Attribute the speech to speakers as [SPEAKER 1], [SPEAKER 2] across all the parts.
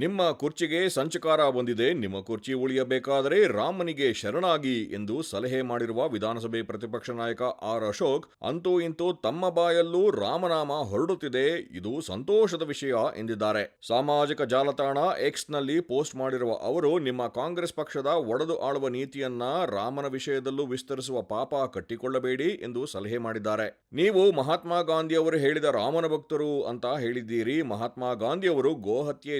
[SPEAKER 1] ನಿಮ್ಮ ಕುರ್ಚಿಗೆ ಸಂಚಕಾರ ಬಂದಿದೆ, ನಿಮ್ಮ ಕುರ್ಚಿ ಉಳಿಯಬೇಕಾದರೆ ರಾಮನಿಗೆ ಶರಣಾಗಿ ಎಂದು ಸಲಹೆ ಮಾಡಿರುವ ವಿಧಾನಸಭೆ ಪ್ರತಿಪಕ್ಷ ನಾಯಕ ಆರ್ ಅಶೋಕ್, ಅಂತೂ ಇಂತೂ ತಮ್ಮ ಬಾಯಲ್ಲೂ ರಾಮನಾಮ ಹೊರಡುತ್ತಿದೆ, ಇದು ಸಂತೋಷದ ವಿಷಯ ಎಂದಿದ್ದಾರೆ. ಸಾಮಾಜಿಕ ಜಾಲತಾಣ ಎಕ್ಸ್ನಲ್ಲಿ ಪೋಸ್ಟ್ ಮಾಡಿರುವ ಅವರು, ನಿಮ್ಮ ಕಾಂಗ್ರೆಸ್ ಪಕ್ಷದ ಒಡೆದು ಆಳುವ ನೀತಿಯನ್ನ ರಾಮನ ವಿಷಯದಲ್ಲೂ ವಿಸ್ತರಿಸುವ ಪಾಪ ಕಟ್ಟಿಕೊಳ್ಳಬೇಡಿ ಎಂದು ಸಲಹೆ ಮಾಡಿದ್ದಾರೆ. ನೀವು ಮಹಾತ್ಮ ಗಾಂಧಿಯವರು ಹೇಳಿದ ರಾಮನ ಭಕ್ತರು ಅಂತ ಹೇಳಿದ್ದೀರಿ, ಮಹಾತ್ಮ ಗಾಂಧಿಯವರು ಗೋಹತ್ಯೆ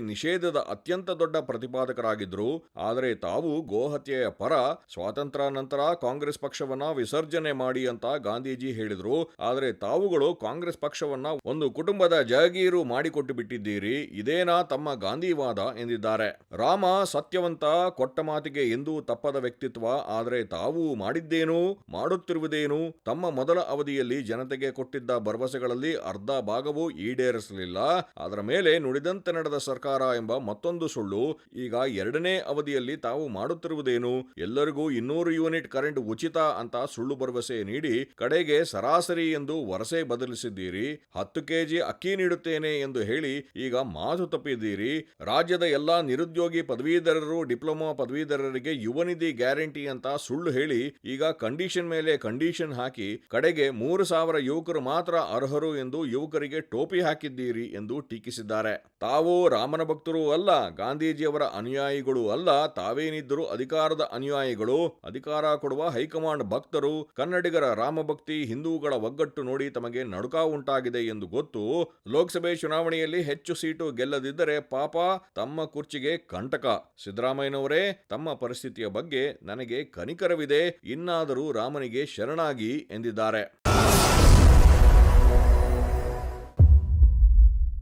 [SPEAKER 1] ನಿಷೇಧದ ಅತ್ಯಂತ ದೊಡ್ಡ ಪ್ರತಿಪಾದಕರಾಗಿದ್ರು ಆದರೆ ತಾವು ಗೋಹತ್ಯೆಯ ಪರ ಸ್ವಾತಂತ್ರ್ಯ ನಂತರ ಕಾಂಗ್ರೆಸ್ ಪಕ್ಷವನ್ನ ವಿಸರ್ಜನೆ ಮಾಡಿ ಅಂತ ಗಾಂಧೀಜಿ ಹೇಳಿದ್ರು. ಆದರೆ ತಾವುಗಳು ಕಾಂಗ್ರೆಸ್ ಪಕ್ಷವನ್ನ ಒಂದು ಕುಟುಂಬದ ಜಗೀರು ಮಾಡಿಕೊಟ್ಟು ಬಿಟ್ಟಿದ್ದೀರಿ. ಇದೇನಾ ತಮ್ಮ ಗಾಂಧಿವಾದ ಎಂದಿದ್ದಾರೆ. ರಾಮ ಸತ್ಯವಂತ ಕೊಟ್ಟ ಮಾತಿಗೆ ಎಂದೂ ತಪ್ಪದ ವ್ಯಕ್ತಿತ್ವ. ಆದರೆ ತಾವು ಮಾಡಿದ್ದೇನು, ಮಾಡುತ್ತಿರುವುದೇನು, ತಮ್ಮ ಮೊದಲ ಅವಧಿಯಲ್ಲಿ ಜನತೆಗೆ ಕೊಟ್ಟಿದ್ದ ಭರವಸೆಗಳಲ್ಲಿ ಅರ್ಧ ಭಾಗವೂ ಈಡೇರಿಸಲಿಲ್ಲ. ಅದರ ಮೇಲೆ ನುಡಿದಂತೆ ನಡೆದ ಸರ್ಕಾರ ಎಂಬ ಮತ್ತೊಂದು ಸುಳ್ಳು. ಈಗ ಎರಡನೇ ಅವಧಿಯಲ್ಲಿ ತಾವು ಮಾಡುತ್ತಿರುವುದೇನು? ಎಲ್ಲರಿಗೂ ಇನ್ನೂರು ಯೂನಿಟ್ ಕರೆಂಟ್ ಉಚಿತ ಅಂತ ಸುಳ್ಳು ಭರವಸೆ ನೀಡಿ ಕಡೆಗೆ ಸರಾಸರಿ ಎಂದು ವರಸೆ ಬದಲಿಸಿದ್ದೀರಿ. ಹತ್ತು ಕೆಜಿ ಅಕ್ಕಿ ನೀಡುತ್ತೇನೆ ಎಂದು ಹೇಳಿ ಈಗ ಮಾತು ತಪ್ಪಿದ್ದೀರಿ. ರಾಜ್ಯದ ಎಲ್ಲಾ ನಿರುದ್ಯೋಗಿ ಪದವೀಧರರು, ಡಿಪ್ಲೊಮಾ ಪದವೀಧರರಿಗೆ ಯುವನಿಧಿ ಗ್ಯಾರಂಟಿ ಅಂತ ಸುಳ್ಳು ಹೇಳಿ ಈಗ ಕಂಡೀಷನ್ ಮೇಲೆ ಕಂಡೀಷನ್ ಹಾಕಿ ಕಡೆಗೆ ಮೂರು ಸಾವಿರ ಯುವಕರು ಮಾತ್ರ ಅರ್ಹರು ಎಂದು ಯುವಕರಿಗೆ ಟೋಪಿ ಹಾಕಿದ್ದೀರಿ ಎಂದು ಟೀಕಿಸಿದ್ದಾರೆ. ತಾವು ರಾಮನ ಭಕ್ತರು ಅಲ್ಲ, ಗಾಂಧೀಜಿಯವರ ಅನುಯಾಯಿಗಳು ಅಲ್ಲ, ತಾವೇನಿದ್ದರೂ ಅಧಿಕಾರದ ಅನುಯಾಯಿಗಳು. ಅಧಿಕಾರ ಕೊಡುವ ಹೈಕಮಾಂಡ್ ಭಕ್ತರು, ಕನ್ನಡಿಗರ ರಾಮಭಕ್ತಿ, ಹಿಂದೂಗಳ ಒಗ್ಗಟ್ಟು ನೋಡಿ ತಮಗೆ ನಡುಕ ಉಂಟಾಗಿದೆ ಎಂದು ಗೊತ್ತು. ಲೋಕಸಭೆ ಚುನಾವಣೆಯಲ್ಲಿ ಹೆಚ್ಚು ಸೀಟು ಗೆಲ್ಲದಿದ್ದರೆ ಪಾಪ, ತಮ್ಮ ಕುರ್ಚಿಗೆ ಕಂಟಕ. ಸಿದ್ದರಾಮಯ್ಯನವರೇ, ತಮ್ಮ ಪರಿಸ್ಥಿತಿಯ ಬಗ್ಗೆ ನನಗೆ ಕನಿಕರವಿದೆ. ಇನ್ನಾದರೂ ರಾಮನಿಗೆ ಶರಣಾಗಿ ಎಂದಿದ್ದಾರೆ.